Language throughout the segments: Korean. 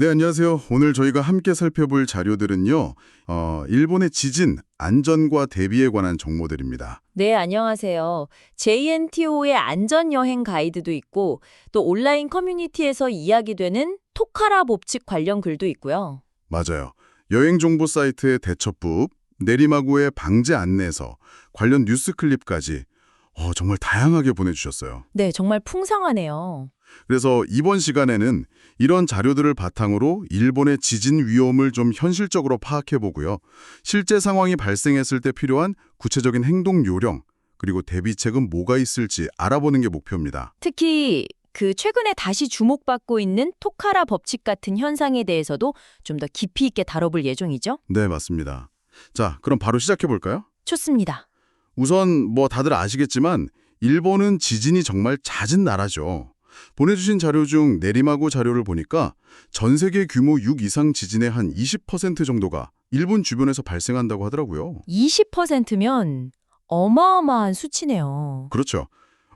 네, 안녕하세요. 오늘 저희가 함께 살펴볼 자료들은요. 어, 일본의 지진, 안전과 대비에 관한 정보들입니다. 네, 안녕하세요. JNTO의 안전여행 가이드도 있고 또 온라인 커뮤니티에서 이야기되는 토카라 법칙 관련 글도 있고요. 맞아요. 여행 정보 사이트의 대처법, 내리마구의 방제 안내서, 관련 뉴스 클립까지 어, 정말 다양하게 보내주셨어요. 네, 정말 풍성하네요. 그래서 이번 시간에는 이런 자료들을 바탕으로 일본의 지진 위험을 좀 현실적으로 파악해보고요. 실제 상황이 발생했을 때 필요한 구체적인 행동 요령, 그리고 대비책은 뭐가 있을지 알아보는 게 목표입니다. 특히 그 최근에 다시 주목받고 있는 토카라 법칙 같은 현상에 대해서도 좀 더 깊이 있게 다뤄볼 예정이죠. 네, 맞습니다. 자, 그럼 바로 시작해볼까요? 좋습니다. 우선 뭐 다들 아시겠지만 일본은 지진이 정말 잦은 나라죠. 보내주신 자료 중 내리마구 자료를 보니까 전 세계 규모 6 이상 지진의 한 20% 정도가 일본 주변에서 발생한다고 하더라고요. 20%면 어마어마한 수치네요. 그렇죠.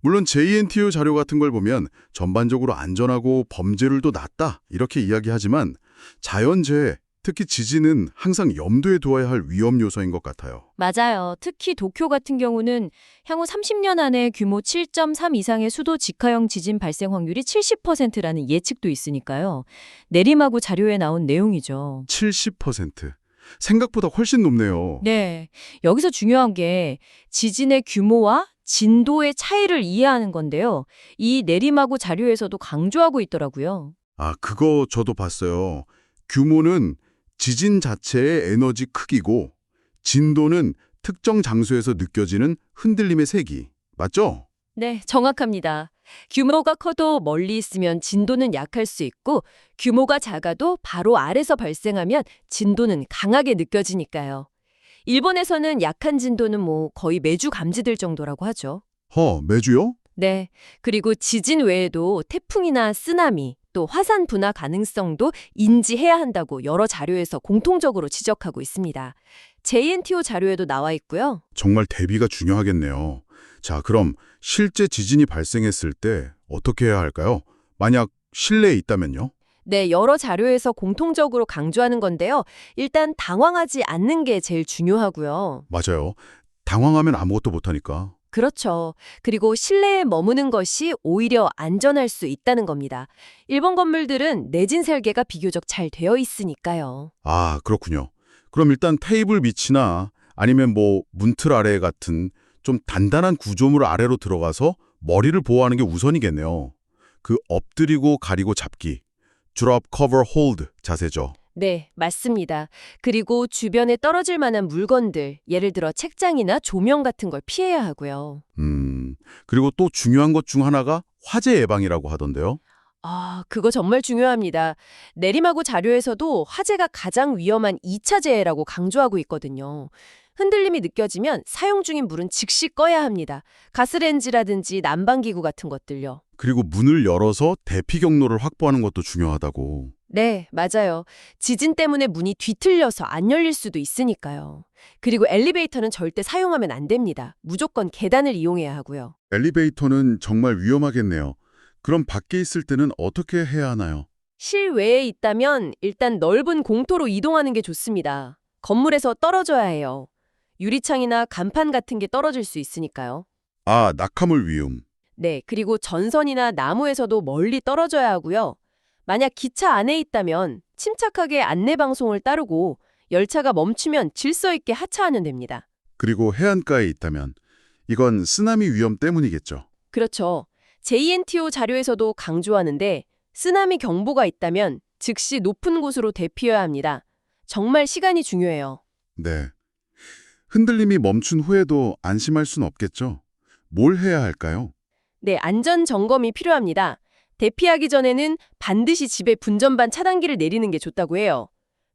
물론 JNTO 자료 같은 걸 보면 전반적으로 안전하고 범죄율도 낮다 이렇게 이야기하지만 자연재해, 특히 지진은 항상 염두에 두어야 할 위험 요소인 것 같아요. 맞아요. 특히 도쿄 같은 경우는 향후 30년 안에 규모 7.3 이상의 수도 직하형 지진 발생 확률이 70%라는 예측도 있으니까요. 내리마구 자료에 나온 내용이죠. 70%. 생각보다 훨씬 높네요. 네. 여기서 중요한 게 지진의 규모와 진도의 차이를 이해하는 건데요. 이 내리마구 자료에서도 강조하고 있더라고요. 아, 그거 저도 봤어요. 규모는 지진 자체의 에너지 크기고 진도는 특정 장소에서 느껴지는 흔들림의 세기. 맞죠? 네, 정확합니다. 규모가 커도 멀리 있으면 진도는 약할 수 있고 규모가 작아도 바로 아래서 발생하면 진도는 강하게 느껴지니까요. 일본에서는 약한 진도는 뭐 거의 매주 감지될 정도라고 하죠. 허, 매주요? 네. 그리고 지진 외에도 태풍이나 쓰나미, 또 화산 분화 가능성도 인지해야 한다고 여러 자료에서 공통적으로 지적하고 있습니다. JNTO 자료에도 나와 있고요. 정말 대비가 중요하겠네요. 자, 그럼 실제 지진이 발생했을 때 어떻게 해야 할까요? 만약 실내에 있다면요? 네, 여러 자료에서 공통적으로 강조하는 건데요. 일단 당황하지 않는 게 제일 중요하고요. 맞아요. 당황하면 아무것도 못하니까. 그렇죠. 그리고 실내에 머무는 것이 오히려 안전할 수 있다는 겁니다. 일본 건물들은 내진 설계가 비교적 잘 되어 있으니까요. 아, 그렇군요. 그럼 일단 테이블 밑이나 아니면 뭐 문틀 아래 같은 좀 단단한 구조물 아래로 들어가서 머리를 보호하는 게 우선이겠네요. 그 엎드리고 가리고 잡기, drop, cover, hold 자세죠. 네, 맞습니다. 그리고 주변에 떨어질 만한 물건들, 예를 들어 책장이나 조명 같은 걸 피해야 하고요. 음, 그리고 또 중요한 것 중 하나가 화재 예방이라고 하던데요. 아, 그거 정말 중요합니다. 내리마구 자료에서도 화재가 가장 위험한 2차 재해라고 강조하고 있거든요. 흔들림이 느껴지면 사용 중인 물은 즉시 꺼야 합니다. 가스레인지라든지 난방기구 같은 것들요. 그리고 문을 열어서 대피 경로를 확보하는 것도 중요하다고. 네, 맞아요. 지진 때문에 문이 뒤틀려서 안 열릴 수도 있으니까요. 그리고 엘리베이터는 절대 사용하면 안 됩니다. 무조건 계단을 이용해야 하고요. 엘리베이터는 정말 위험하겠네요. 그럼 밖에 있을 때는 어떻게 해야 하나요? 실외에 있다면 일단 넓은 공터로 이동하는 게 좋습니다. 건물에서 떨어져야 해요. 유리창이나 간판 같은 게 떨어질 수 있으니까요. 아, 낙하물 위험. 네, 그리고 전선이나 나무에서도 멀리 떨어져야 하고요. 만약 기차 안에 있다면 침착하게 안내 방송을 따르고 열차가 멈추면 질서 있게 하차하면 됩니다. 그리고 해안가에 있다면 이건 쓰나미 위험 때문이겠죠. 그렇죠. JNTO 자료에서도 강조하는데 쓰나미 경보가 있다면 즉시 높은 곳으로 대피해야 합니다. 정말 시간이 중요해요. 네. 흔들림이 멈춘 후에도 안심할 순 없겠죠. 뭘 해야 할까요? 네, 안전 점검이 필요합니다. 대피하기 전에는 반드시 집에 분전반 차단기를 내리는 게 좋다고 해요.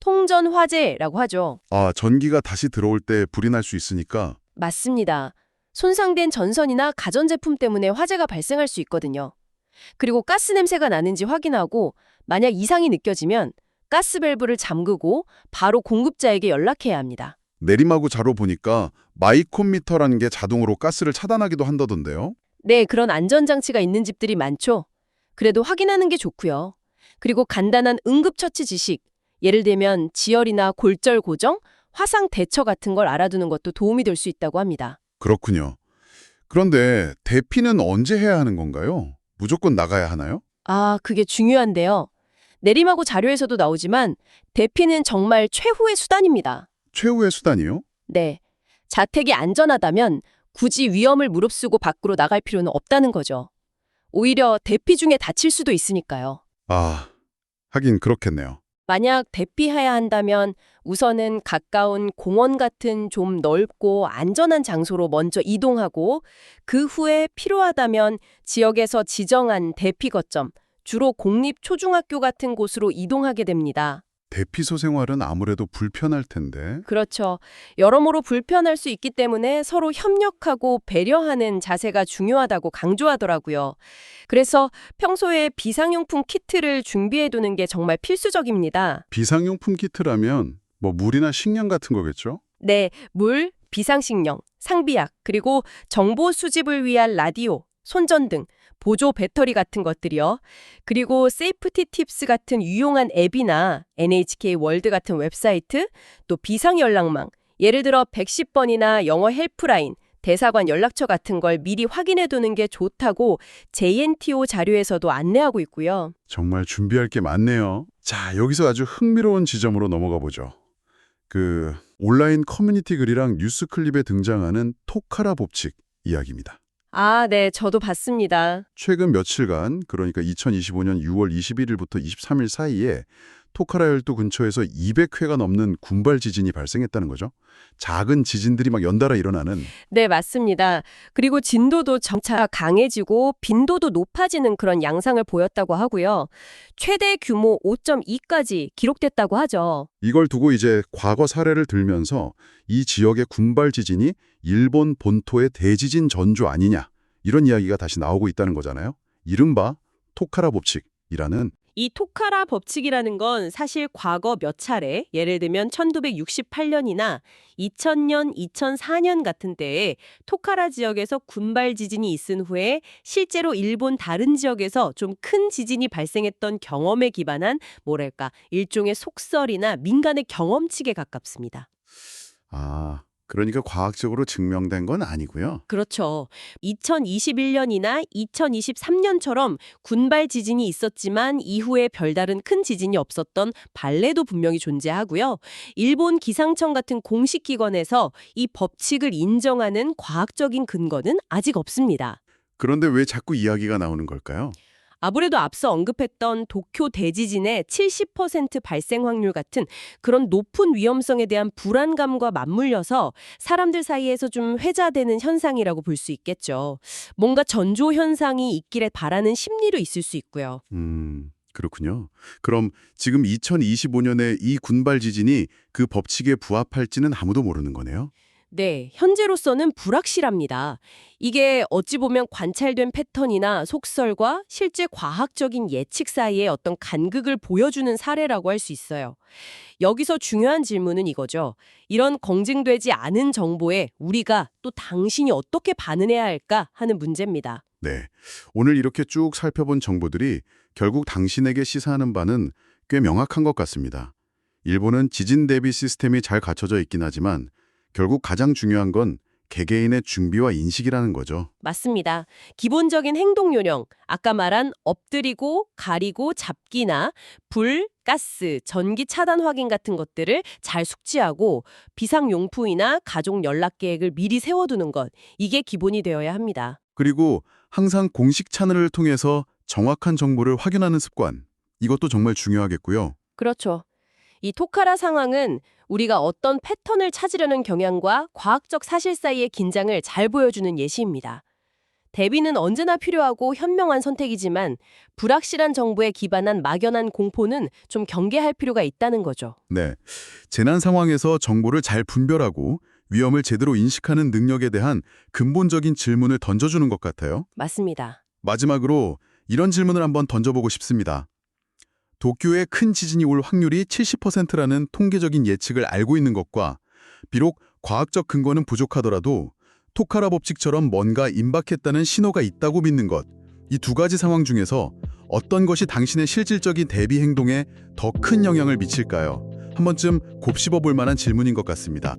통전 화재라고 하죠. 아, 전기가 다시 들어올 때 불이 날 수 있으니까 맞습니다. 손상된 전선이나 가전제품 때문에 화재가 발생할 수 있거든요. 그리고 가스 냄새가 나는지 확인하고 만약 이상이 느껴지면 가스 밸브를 잠그고 바로 공급자에게 연락해야 합니다. 내리마구 자로 보니까 마이콘미터라는 게 자동으로 가스를 차단하기도 한다던데요. 네, 그런 안전장치가 있는 집들이 많죠. 그래도 확인하는 게 좋고요. 그리고 간단한 응급처치 지식, 예를 들면 지혈이나 골절 고정, 화상 대처 같은 걸 알아두는 것도 도움이 될 수 있다고 합니다. 그렇군요. 그런데 대피는 언제 해야 하는 건가요? 무조건 나가야 하나요? 아, 그게 중요한데요. 내림하고 자료에서도 나오지만 대피는 정말 최후의 수단입니다. 최후의 수단이요? 네. 자택이 안전하다면 굳이 위험을 무릅쓰고 밖으로 나갈 필요는 없다는 거죠. 오히려 대피 중에 다칠 수도 있으니까요. 아, 하긴 그렇겠네요. 만약 대피해야 한다면 우선은 가까운 공원 같은 좀 넓고 안전한 장소로 먼저 이동하고 그 후에 필요하다면 지역에서 지정한 대피 거점, 주로 공립 초중학교 같은 곳으로 이동하게 됩니다. 대피소 생활은 아무래도 불편할 텐데. 그렇죠. 여러모로 불편할 수 있기 때문에 서로 협력하고 배려하는 자세가 중요하다고 강조하더라고요. 그래서 평소에 비상용품 키트를 준비해 두는 게 정말 필수적입니다. 비상용품 키트라면 뭐 물이나 식량 같은 거겠죠? 네, 물, 비상식량, 상비약, 그리고 정보 수집을 위한 라디오, 손전등, 보조 배터리 같은 것들이요. 그리고 세이프티 팁스 같은 유용한 앱이나 NHK 월드 같은 웹사이트, 또 비상 연락망, 예를 들어 110번이나 영어 헬프라인, 대사관 연락처 같은 걸 미리 확인해 두는 게 좋다고 JNTO 자료에서도 안내하고 있고요. 정말 준비할 게 많네요. 자, 여기서 아주 흥미로운 지점으로 넘어가 보죠. 그 온라인 커뮤니티 글이랑 뉴스 클립에 등장하는 토카라 법칙 이야기입니다. 아, 네, 저도 봤습니다. 최근 며칠간, 그러니까 2025년 6월 21일부터 23일 사이에 토카라 열도 근처에서 200회가 넘는 군발 지진이 발생했다는 거죠. 작은 지진들이 막 연달아 일어나는 네, 맞습니다. 그리고 진도도 점차 강해지고 빈도도 높아지는 그런 양상을 보였다고 하고요. 최대 규모 5.2까지 기록됐다고 하죠. 이걸 두고 이제 과거 사례를 들면서 이 지역의 군발 지진이 일본 본토의 대지진 전주 아니냐 이런 이야기가 다시 나오고 있다는 거잖아요. 이른바 토카라 법칙이라는 이 토카라 법칙이라는 건 사실 과거 몇 차례, 예를 들면 1968년이나 2000년, 2004년 같은 때에 토카라 지역에서 군발 지진이 있은 후에 실제로 일본 다른 지역에서 좀 큰 지진이 발생했던 경험에 기반한 뭐랄까 일종의 속설이나 민간의 경험칙에 가깝습니다. 아 그러니까 과학적으로 증명된 건 아니고요. 그렇죠. 2021년이나 2023년처럼 군발 지진이 있었지만 이후에 별다른 큰 지진이 없었던 발레도 분명히 존재하고요. 일본 기상청 같은 공식 기관에서 이 법칙을 인정하는 과학적인 근거는 아직 없습니다. 그런데 왜 자꾸 이야기가 나오는 걸까요? 아무래도 앞서 언급했던 도쿄 대지진의 70% 발생 확률 같은 그런 높은 위험성에 대한 불안감과 맞물려서 사람들 사이에서 좀 회자되는 현상이라고 볼 수 있겠죠. 뭔가 전조 현상이 있기를 바라는 심리도 있을 수 있고요. 음, 그렇군요. 그럼 지금 2025년에 이 군발 지진이 그 법칙에 부합할지는 아무도 모르는 거네요. 네, 현재로서는 불확실합니다. 이게 어찌 보면 관찰된 패턴이나 속설과 실제 과학적인 예측 사이의 어떤 간극을 보여주는 사례라고 할 수 있어요. 여기서 중요한 질문은 이거죠. 이런 검증되지 않은 정보에 우리가 또 당신이 어떻게 반응해야 할까 하는 문제입니다. 네. 오늘 이렇게 쭉 살펴본 정보들이 결국 당신에게 시사하는 바는 꽤 명확한 것 같습니다. 일본은 지진 대비 시스템이 잘 갖춰져 있긴 하지만 결국 가장 중요한 건 개개인의 준비와 인식이라는 거죠. 맞습니다. 기본적인 행동 요령, 아까 말한 엎드리고 가리고 잡기나 불, 가스, 전기 차단 확인 같은 것들을 잘 숙지하고 비상용품이나 가족 연락 계획을 미리 세워두는 것, 이게 기본이 되어야 합니다. 그리고 항상 공식 채널을 통해서 정확한 정보를 확인하는 습관. 이것도 정말 중요하겠고요. 그렇죠. 이 토카라 상황은 우리가 어떤 패턴을 찾으려는 경향과 과학적 사실 사이의 긴장을 잘 보여주는 예시입니다. 대비는 언제나 필요하고 현명한 선택이지만 불확실한 정보에 기반한 막연한 공포는 좀 경계할 필요가 있다는 거죠. 네. 재난 상황에서 정보를 잘 분별하고 위험을 제대로 인식하는 능력에 대한 근본적인 질문을 던져주는 것 같아요. 맞습니다. 마지막으로 이런 질문을 한번 던져보고 싶습니다. 도쿄에 큰 지진이 올 확률이 70%라는 통계적인 예측을 알고 있는 것과 비록 과학적 근거는 부족하더라도 토카라 법칙처럼 뭔가 임박했다는 신호가 있다고 믿는 것 이 두 가지 상황 중에서 어떤 것이 당신의 실질적인 대비 행동에 더 큰 영향을 미칠까요? 한 번쯤 곱씹어 볼 만한 질문인 것 같습니다.